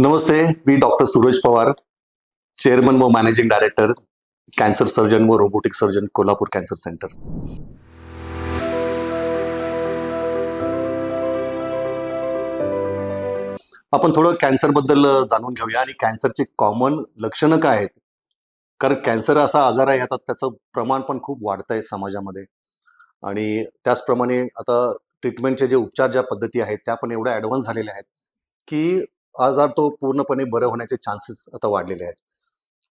नमस्ते मी doctor Suraj Pawar chairman व managing director cancer surgeon व robotic surgeon Kolhapur cancer centre. आपण थोडं कॅन्सरबद्दल जाणून घेऊया आणि कॅन्सरची कॉमन लक्षणं काय आहेत? कारण कॅन्सर असा आजार आहे आता त्याचं प्रमाण पण खूप वाढत आहे समाजामध्ये. आणि त्याचप्रमाणे आता ट्रीटमेंटचे जे उपचार ज्या पद्धती आहेत त्या पण एवढ्या ॲडव्हान्स झालेल्या आहेत की आजार तो पूर्णपणे बरं होण्याचे चान्सेस आता वाढलेले आहेत.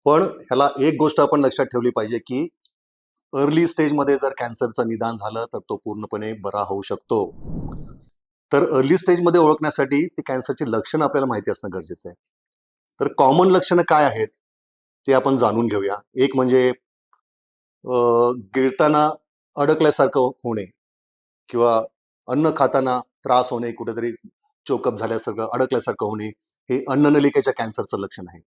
पण ह्याला एक गोष्ट आपण लक्षात ठेवली पाहिजे की अर्ली स्टेजमध्ये जर कॅन्सरचं निदान झालं तर तो पूर्णपणे बरा होऊ शकतो. तर अर्ली स्टेजमध्ये ओळखण्यासाठी ते कॅन्सरची लक्षणं आपल्याला माहिती असणं गरजेचं आहे. तर कॉमन लक्षणं काय आहेत ते आपण जाणून घेऊया. एक म्हणजे गिळताना अडकल्यासारखं होणे किंवा अन्न खाताना त्रास होणे कुठेतरी चोकअप झाल्यासारखं अडकल्यासारखं होणे हे अन्ननलिकेच्या कॅन्सरचं लक्षण आहे.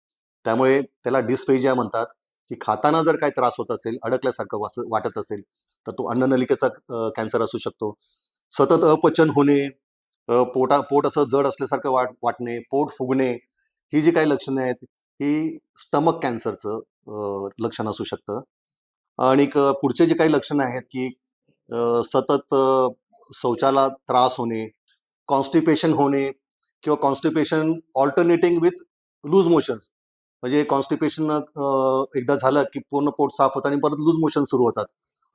त्यामुळे त्याला डिस्फेजिया म्हणतात की खाताना जर काही त्रास होत असेल अडकल्यासारखं वास वाटत असेल तर तो अन्ननलिकेचा कॅन्सर असू शकतो. सतत अपचन होणे पोटा पोट असं जड असल्यासारखं वाट वाटणे पोट फुगणे ही जी काही लक्षणं आहेत ही स्टमक कॅन्सरचं लक्षण असू शकतं. आणि पुढचे जे काही लक्षणं आहेत की सतत शौचाला त्रास होणे कॉन्स्टिपेशन होणे किंवा constipation alternating with loose motions म्हणजे कॉन्स्टिपेशन एकदा झालं की पूर्ण पोट साफ होतं आणि परत लूज मोशन सुरू होतात.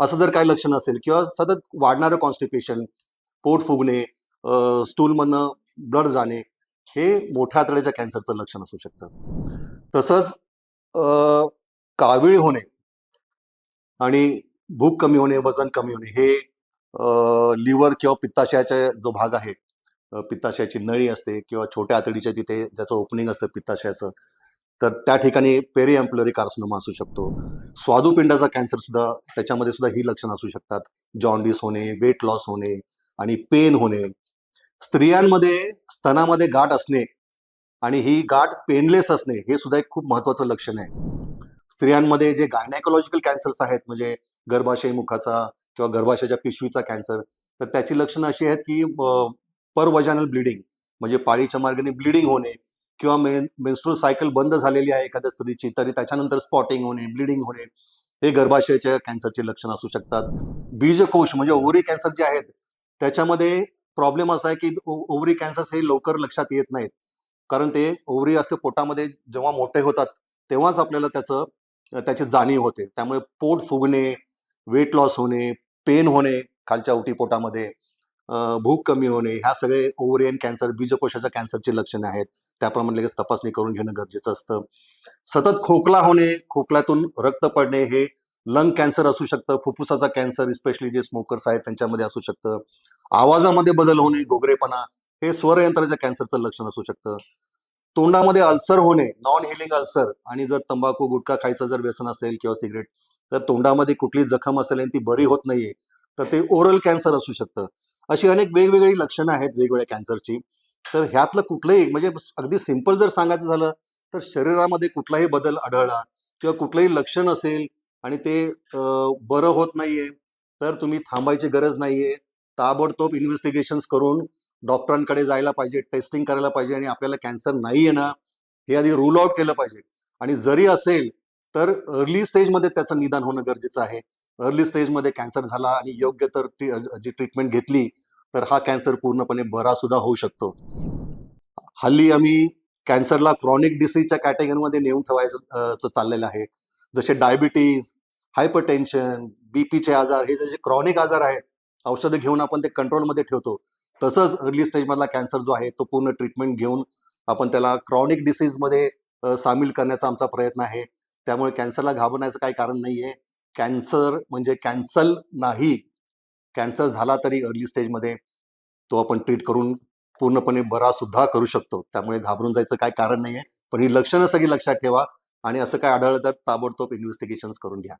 असं जर काही लक्षण असेल किंवा सतत वाढणारं कॉन्स्टिपेशन पोट फुगणे स्टूलमधनं ब्लड जाणे हे मोठ्या आतड्याच्या कॅन्सरचं लक्षण असू शकतं. तसंच कावीळ होणे आणि भूक कमी होणे वजन कमी होणे हे लिव्हर किंवा पित्ताशयाचा जो भाग आहे पित्ताशयाची नळी असते किंवा छोट्या आतडीच्या तिथे ज्याचं ओपनिंग असतं पित्ताशयाचं तर त्या ठिकाणी पेरी एम्प्लोरी कार्सिनोमा असू शकतो. स्वादुपिंडाचा कॅन्सर सुद्धा त्याच्यामध्ये सुद्धा ही लक्षणं असू शकतात. जॉन्डिस होणे वेट लॉस होणे आणि पेन होणे. स्त्रियांमध्ये स्तनामध्ये गाठ असणे आणि ही गाठ पेनलेस असणे हे सुद्धा एक खूप महत्वाचं लक्षण आहे. स्त्रियांमध्ये जे गायनायकोलॉजिकल कॅन्सर्स आहेत म्हणजे गर्भाशय मुखाचा किंवा गर्भाशयाच्या पिशवीचा कॅन्सर तर त्याची लक्षणं अशी आहेत की परवजानल ब्लिडिंग म्हणजे पाळीच्या मार्गाने ब्लिडिंग होणे किंवा मेन सायकल बंद झालेली आहे एखाद्या स्त्रीची तरी त्याच्यानंतर स्पॉटिंग होणे ब्लिडिंग होणे हे गर्भाशयाच्या कॅन्सरचे लक्षण असू शकतात. बीजकोश म्हणजे ओव्हरी कॅन्सर जे आहेत त्याच्यामध्ये प्रॉब्लेम असा आहे की ओव्हरी कॅन्सर हे लवकर लक्षात येत नाहीत. कारण ते ओव्हरी असते पोटामध्ये जेव्हा मोठे होतात तेव्हाच आपल्याला त्याचं त्याची जाणीव होते. त्यामुळे पोट फुगणे वेट लॉस होणे पेन होणे खालच्या उटी पोटामध्ये. भूक कमी होणे ह्या सगळे ओव्हरियन कॅन्सर बीजकोशाच्या कॅन्सरची लक्षणे आहेत. त्याप्रमाणे लगेच तपासणी करून घेणं गरजेचं असतं. सतत खोकला होणे खोकल्यातून रक्त पडणे हे लंग कॅन्सर असू शकतं फुफ्फुसाचा कॅन्सर स्पेशली जे स्मोकर्स आहेत त्यांच्यामध्ये असू शकतं. आवाजामध्ये बदल होणे गोगरेपणा हे स्वरयंत्राच्या कॅन्सरचं लक्षण असू शकतं. तोंडामध्ये अल्सर होणे नॉन हिलिंग अल्सर आणि जर तंबाखू गुटखा खायचं जर व्यसन असेल किंवा सिगरेट तर तोंडामध्ये कुठली जखम असेल आणि ती बरी होत नाहीये. तर ते ओरल कॅन्सर असू शकतं. अशी अनेक वेगवेगळी लक्षणं आहेत वेगवेगळ्या कॅन्सरची तर ह्यातलं कुठलंही म्हणजे अगदी सिंपल जर सांगायचं झालं तर शरीरामध्ये कुठलाही बदल आढळला किंवा कुठलंही लक्षण असेल आणि ते बरं होत नाहीये तर तुम्ही थांबायची गरज नाहीये. ताबडतोब इन्व्हेस्टिगेशन्स करून डॉक्टरांकडे जायला पाहिजे टेस्टिंग करायला पाहिजे आणि आपल्याला कॅन्सर नाही आहे ना हे आधी रूल आउट केलं पाहिजे. आणि जरी असेल तर अर्ली स्टेजमध्ये त्याचं निदान होणं गरजेचं आहे. अर्ली स्टेजमध्ये कॅन्सर झाला आणि योग्य तर जी ट्रीटमेंट घेतली तर हा कॅन्सर पूर्णपणे बरा सुद्धा होऊ शकतो. हल्ली आम्ही कॅन्सरला क्रॉनिक डिसीजच्या कॅटेगरीमध्ये नेऊन ठेवायचं चाललेलं आहे. जसे डायबिटीज हायपरटेन्शन बीपीचे आजार हे जे क्रॉनिक आजार आहेत औषधं घेऊन आपण ते कंट्रोलमध्ये ठेवतो. तसंच अर्ली स्टेजमधला कॅन्सर जो आहे तो पूर्ण ट्रीटमेंट घेऊन आपण त्याला क्रॉनिक डिसीजमध्ये सामील करण्याचा आमचा प्रयत्न आहे. त्यामुळे कॅन्सरला घाबरण्याचं काही कारण नाही आहे कॅन्सर म्हणजे कॅन्सल नाही. कॅन्सर झाला तरी अर्ली स्टेजमध्ये तो आपण ट्रीट करून पूर्णपणे बरा सुद्धा करू शकतो. त्यामुळे घाबरून जायचं काय कारण नाही आहे पण ही लक्षणं सगळी लक्षात ठेवा आणि असं काय आढळलं तर ताबडतोब इन्व्हेस्टिगेशन करून घ्या.